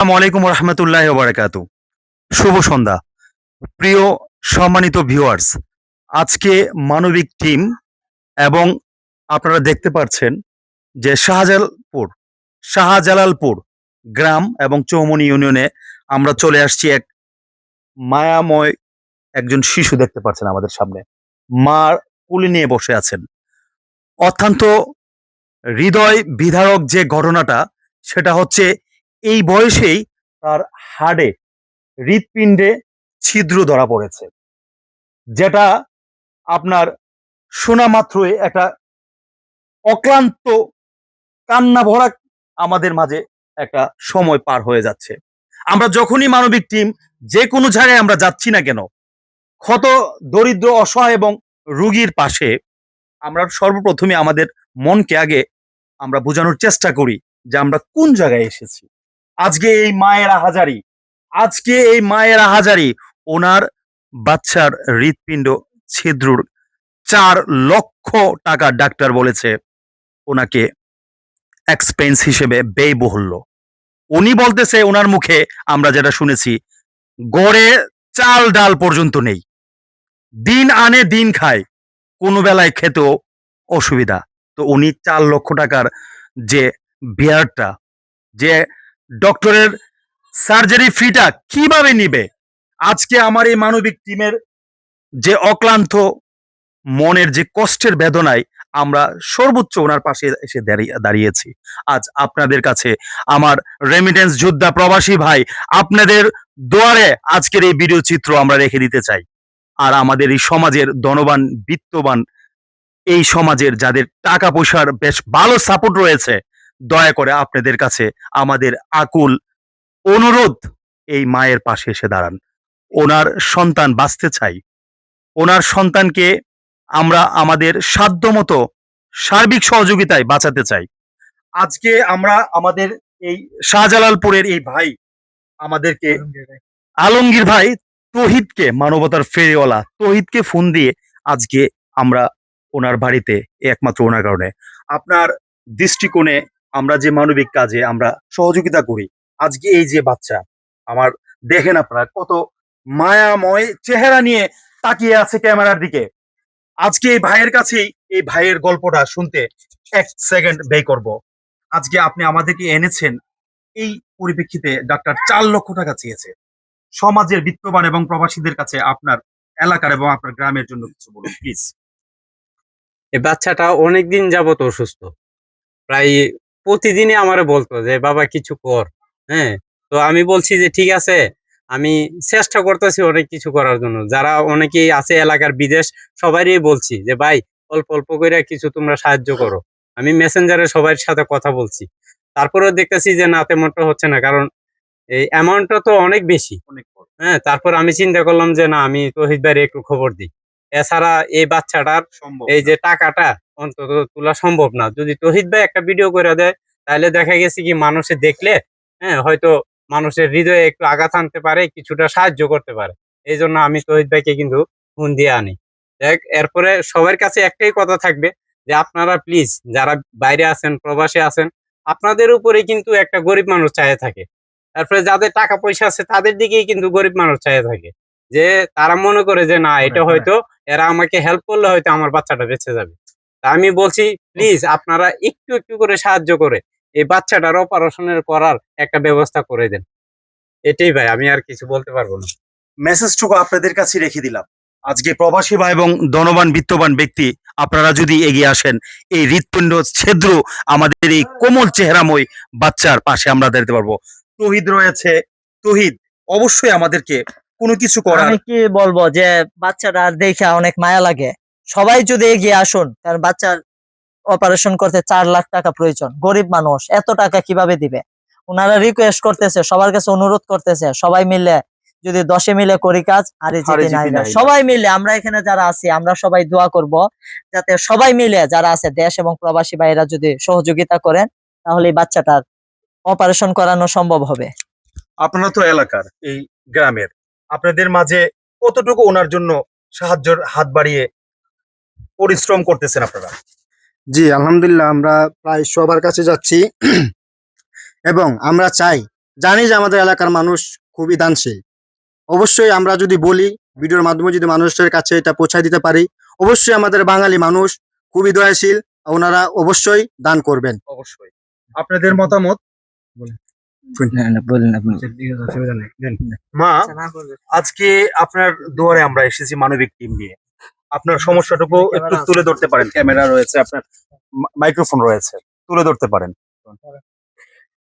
আসসালামু আলাইকুম রহমতুল্লাহ বারাকাত শুভ সন্ধ্যা। প্রিয় সম্মানিত ভিউয়ার্স, আজকে মানবিক টিম এবং আপনারা দেখতে পাচ্ছেন যে শাহজালালপুর শাহজালালপুর গ্রাম এবং চৌমনি ইউনিয়নে আমরা চলে আসছি এক মায়াময় একজন শিশু দেখতে পাচ্ছেন আমাদের সামনে। মার কুলি নিয়ে বসে আছেন। অত্যন্ত হৃদয় বিধারক যে ঘটনাটা, সেটা হচ্ছে এই বয়সেই তার হাড়ে হৃৎপিণ্ডে ছিদ্র ধরা পড়েছে, যেটা আপনার শোনা মাত্রই একটা অক্লান্ত কান্না ভরা আমাদের মাঝে একটা সময় পার হয়ে যাচ্ছে। আমরা যখনই মানবিক টিম যে কোনো জায়গায় আমরা যাচ্ছি না কেন, ক্ষত, দরিদ্র, অসহায় এবং রুগীর পাশে আমরা সর্বপ্রথমে আমাদের মনকে আগে আমরা বোঝানোর চেষ্টা করি যে আমরা কোন জায়গায় এসেছি। আজকে এই মায়ের আহাজারি, আজকে এই মায়ের আহাজারি, ওনার বাচ্চার হৃৎপিণ্ড ছিদ্রুর চার লক্ষ টাকা ডাক্তার বলেছে, ওনাকে এক্সপেন্স হিসেবে ব্যয়বহুল্য। উনি বলতেছে ওনার মুখে, আমরা যেটা শুনেছি, গড়ে চাল ডাল পর্যন্ত নেই। দিন আনে দিন খায়, কোনো বেলায় খেতেও অসুবিধা। তো উনি চার লক্ষ টাকার যে বিয়ারটা, যে ডক্টরের সার্জারি ফিটা কীভাবে নিবে? আজকে আমার এই মানবিক টিমের যে অক্লান্ত মনের যে কষ্টের বেদনায় আমরা সর্বোচ্চ ওনার পাশে এসে দাঁড়িয়ে, দাঁড়িয়েছি। আজ আপনাদের কাছে আমার রেমিটেন্স যোদ্ধা প্রবাসী ভাই, আপনাদের দুয়ারে আজকের এই ভিডিও চিত্র আমরা রেখে দিতে চাই। আর আমাদের এই সমাজের ধনবান, বিত্তবান, এই সমাজের যাদের টাকা পয়সার বেশ ভালো সাপোর্ট রয়েছে দয়া করে আপনাদের কাছে আমাদের আকুল অনুরোধ, এই মায়ের পাশে এসে দাঁড়ান। ওনার সন্তান বাঁচতে চাই। ওনার সন্তানকে আমরা আমাদের সাধ্যমতো সার্বিক সহযোগিতায় বাঁচাতে চাই। আজকে আমরা আমাদের এই শাহজালালপুরের এই ভাই, আমাদেরকে আলমগীর ভাই তহিদকে, মানবতার ফেরিওয়ালা তহিদকে ফোন দিয়ে আজকে আমরা ওনার বাড়িতে, একমাত্র ওনার কারণে, আপনার দৃষ্টিকোণে আমরা যে মানবিক কাজে আমরা সহযোগিতা করি, আজকে এই যে বাচ্চা, আমার দেখেন আপনারা কত মায়াময় চেহারা নিয়ে তাকিয়ে আছে ক্যামেরার দিকে। আজকে এই ভাইয়ের কাছেই এই ভাইয়ের গল্পটা শুনতে এক সেকেন্ড ব্যয় করব। আজকে আপনি আমাদেরকে এনেছেন, এই পরিপ্রেক্ষিতে ডাক্তার চার লক্ষ টাকা চেয়েছে। সমাজের বিত্তবান এবং প্রবাসীদের কাছে আপনার এলাকার এবং আপনার গ্রামের জন্য কিছু বলুন প্লিজ এই বাচ্চাটা অনেকদিন যাবত অসুস্থ। প্রায় প্রতিদিনই আমারে বলতো যে বাবা কিছু কর। হ্যাঁ? তো আমি বলছি যে ঠিক আছে। আমি চেষ্টা করতেছি অনেক কিছু করার জন্য। যারা অনেকেই আছে এলাকার বিদেশ সবারই বলছি যে ভাই অল্প অল্প করে কিছু তোমরা সাহায্য করো। আমি মেসেঞ্জারে সবার সাথে কথা বলছি। তারপরেও দেখতেছি যে না তেমনটা হচ্ছে না। কারণ এই অ্যামাউন্টটা তো অনেক বেশি। অনেক হ্যাঁ তারপর আমি চিন্তা করলাম যে না আমি তহিদ ভাইয়ের একটু খবর দিই। এছাড়া এই বাচ্চাটার এই যে টাকাটা অন্তত তোলা সম্ভব না। যদি তহিদ ভাই একটা ভিডিও করে দেয় তাহলে দেখা গেছে কি মানুষে দেখলে হ্যাঁ হয়তো মানুষের হৃদয়ে একটু আঘাত আনতে পারে কিছুটা সাহায্য করতে পারে। এই জন্য আমি তহিদ ভাইকে কিন্তু ফোন দিয়ে আনি। দেখ এরপরে সবার কাছে একটাই কথা থাকবে যে আপনারা প্লিজ যারা বাইরে আছেন প্রবাসে আছেন আপনাদের উপরে কিন্তু একটা গরিব মানুষ চায় থাকে। তারপরে যাদের টাকা পয়সা আছে তাদের দিকেই কিন্তু গরিব মানুষ চায় থাকে। যে তারা মনে করে যে না এটা হ্যাঁ। হয়তো এরা আমাকে হেল্প করলে হয়তো আমার বাচ্চাটা বেঁচে যাবে। তা আমি বলছি প্লিজ আপনারা একটু একটু করে সাহায্য করে এই বাচ্চাটার অপারেশনের করার একটা ব্যবস্থা করে দেন। এটাই ভাই আমি আর কিছু বলতে পারব না। মেসেজটুকু আপনাদের কাছে রেখে দিলাম। আজকে প্রবাসী বা এবং ধনবান বিত্তবান ব্যক্তি আপনারা যদি এগিয়ে আসেন এই হৃৎপিণ্ড ছেদ্র আমাদের এই কোমল চেহারাময় বাচ্চার পাশে আমরা দাঁড়াতে পারব। তহিদ রয়েছে। তহিদ অবশ্যই আমাদেরকে কোনো কিছু করার। আমি কি বলব যে বাচ্চাটা দেখে অনেক মায়া লাগে। সবাই যদি এগিয়ে আসুন কারণ বাচ্চার অপারেশন করতে চার লাখ টাকা প্রয়োজন। গরিব মানুষ এত টাকা কীভাবে দিবে? ওনারা রিকোয়েস্ট করতেছে সবার কাছে অনুরোধ করতেছে সবাই মিলে যদি দশে মিলে করি কাজ আর। সবাই মিলে আমরা এখানে যারা আছি আমরা সবাই দোয়া করব যাতে সবাই মিলে যারা আছে দেশ এবং প্রবাসী ভাইরা যদি সহযোগিতা করেন তাহলে বাচ্চাটার অপারেশন করানো সম্ভব হবে। আপনারা তো এলাকার এই গ্রামের। আপনাদের মাঝে কতটুকু ওনার জন্য সাহায্যের হাত বাড়িয়ে পরিশ্রম করতেছেন আপনারা? জি আলহামদুলিল্লাহ আমরা প্রায় সবার কাছে যাচ্ছি। এবং আমরা চাই জানি যে আমাদের এলাকার মানুষ খুবই দানশীল। অবশ্যই আমরা যদি বলি ভিডিওর মাধ্যমে যদি মানুষের কাছে এটা পৌঁছায় দিতে পারি অবশ্যই আমাদের বাঙালি মানুষ খুবই দয়াশীল ওনারা অবশ্যই দান করবেন। অবশ্যই। আপনাদের মতামত? মা আজকে আপনার দুয়ারে আমরা এসেছি মানবিক টিম নিয়ে। আপনার সমস্যাটুকু একটু তুলে ধরতে পারেন। ক্যামেরা রয়েছে আপনার মাইক্রোফোন রয়েছে। তুলে ধরতে পারেন।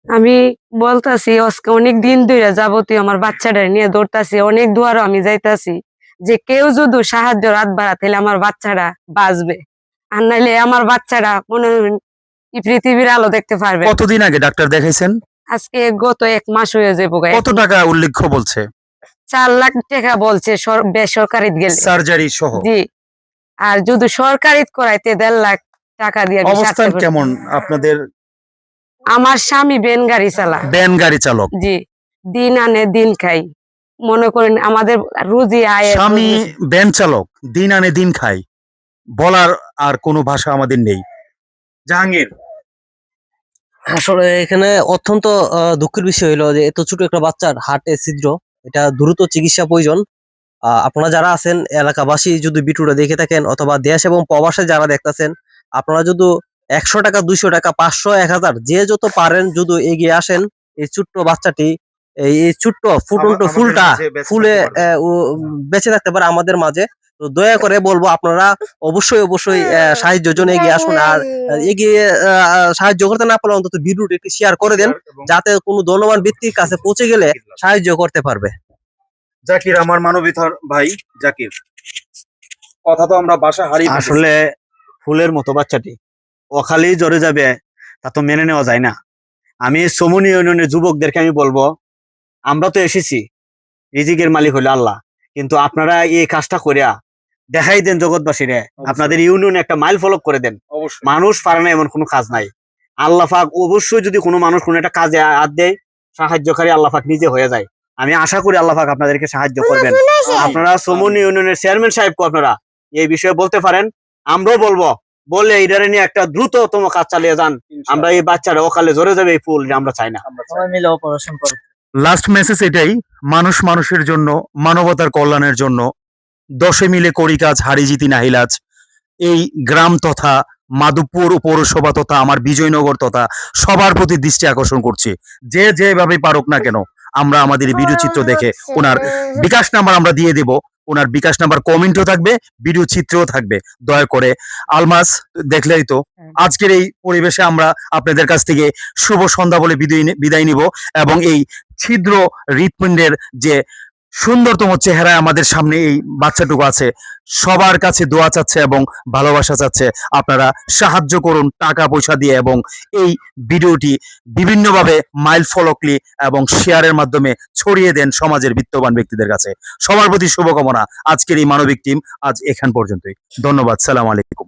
আমি বলতাছি আজকে অনেক দিন ধরে যাবতীয় আমার বাচ্চাটা নিয়ে দৌড়তাছি অনেক দুয়ারও আমি যাইতাছি। যে কেউ যদি সাহায্য রাত বাড়া তাহলে আমার বাচ্চাটা বাঁচবে। আর নাইলে আমার বাচ্চাটা মনে হয় পৃথিবীর আলো দেখতে পারবে। কতদিন আগে ডাক্তার দেখাইছেন? আজকে গত এক মাস হয়ে যাব। কত টাকা উল্লেখ্য বলছে? চার লাখ টাকা বলছে বেসরকারি গেলে। সার্জারি সহ। জি। আর যদি সরকারি করাইতে দেড় লাখ টাকা দিয়ে অবস্থান কেমন আপনাদের? আমার স্বামী বেন গাড়ি চালা ভ্যান গাড়ি চালক। জি। দিন আনে দিন খাই মনে করেন আমাদের রুজি আয় স্বামী ভ্যান চালক দিন আনে দিন খাই বলার আর কোনো ভাষা আমাদের নেই। জাহাঙ্গীর আসলে এখানে অত্যন্ত দুঃখের বিষয় হলো যে এত ছোট একটা বাচ্চার হার্টে ছিদ্র এটা দ্রুত চিকিৎসা প্রয়োজন আপনারা যারা আছেন এলাকাবাসী যদি ভিডিওটা দেখে থাকেন অথবা দেশ এবং প্রবাসে যারা দেখতেছেন আপনারা যদি একশো টাকা দুইশো টাকা পাঁচশো এক হাজার যে যত পারেন যদি এগিয়ে আসেন এই ছোট্ট বাচ্চাটি এই ছোট্ট ফুটন্ত ফুলটা ফুলে। বেঁচে থাকতে পারে আমাদের মাঝে তো দয়া করে বলব আপনারা অবশ্যই অবশ্যই আহ, সাহায্যের জন্য এগিয়ে আসুন আর এগিয়ে আহ, সাহায্য করতে না পারলে অন্তত ভিডিওটি একটু শেয়ার করে দেন যাতে কোনো ধনবান ব্যক্তির কাছে পৌঁছে গেলে সাহায্য করতে পারবে। জাকির আমার মানবিতার ভাই জাকির। কথা তো আমরা বাসা হারিয়ে আসলে ফুলের মতো বাচ্চাটি। অকালেই জ্বরে যাবে তা তো মেনে নেওয়া যায় না। আমি সমনি ইউনিয়নের যুবকদেরকে আমি বলব আমরা তো এসেছি। রিজিকের মালিক হলো আল্লাহ। কিন্তু আপনারা এই কাজটা করিয়া দেখাই দেন জগৎবাসীরে। আপনাদের ইউনিয়নে একটা মাইল ফলক করে দেন। মানুষ পারে না এমন কোনো কাজ নাই। আল্লাহ পাক অবশ্যই যদি কোনো মানুষ কোনো একটা কাজে হাত দেয় সাহায্যকারী আল্লাহ পাক নিজে হয়ে যায়। আমি আশা করি আল্লাহ পাক আপনাদেরকে সাহায্য করবেন। আপনারা সমন ইউনিয়নের চেয়ারম্যান সাহেবকে আপনারা এই বিষয়ে বলতে পারেন। আমরাও বলব বলে এইটারে নিয়ে একটা দ্রুততম কাজ চালিয়ে যান। আমরা এই বাচ্চারা অকালে জোরে যাবে এই ফুল আমরা চাই না। সবাই মিলে অপারেশন করে লাস্ট মেসেজ এটাই মানুষ মানুষের জন্য মানবতার কল্যাণের জন্য দশে মিলে করি কাজ হারি জিতি নাহিলাজ। এই গ্রাম তথা মাধবপুর পৌরসভা তথা আমার বিজয়নগর তথা সবার প্রতি দৃষ্টি আকর্ষণ করছি। যে যেভাবে পারুক না কেন, আমরা আমাদের ভিডিও চিত্র দেখে ওনার বিকাশ নাম্বার আমরা দিয়ে দেব। ওনার বিকাশ নাম্বার কমেন্টও থাকবে ভিডিও চিত্রও থাকবে। দয়া করে আলমাস, দেখলেই তো। আজকের এই পরিবেশে আমরা আপনাদের কাছ থেকে শুভ সন্ধ্যা বলে বিদায় বিদায় নিব এবং এই ছিদ্র হৃৎপিণ্ডের যে সুন্দরতম চেহারায় আমাদের সামনে এই বাচ্চাটুকু আছে। সবার কাছে দোয়া চাচ্ছে এবং ভালোবাসা চাচ্ছে। আপনারা সাহায্য করুন টাকা পয়সা দিয়ে এবং এই ভিডিওটি বিভিন্নভাবে মাইল ফলকলি এবং শেয়ারের মাধ্যমে ছড়িয়ে দেন সমাজের বিত্তবান ব্যক্তিদের কাছে। সবার প্রতি শুভকামনা। আজকের এই মানবিক টিম আজ এখান পর্যন্তই। ধন্যবাদ। সালাম আলাইকুম।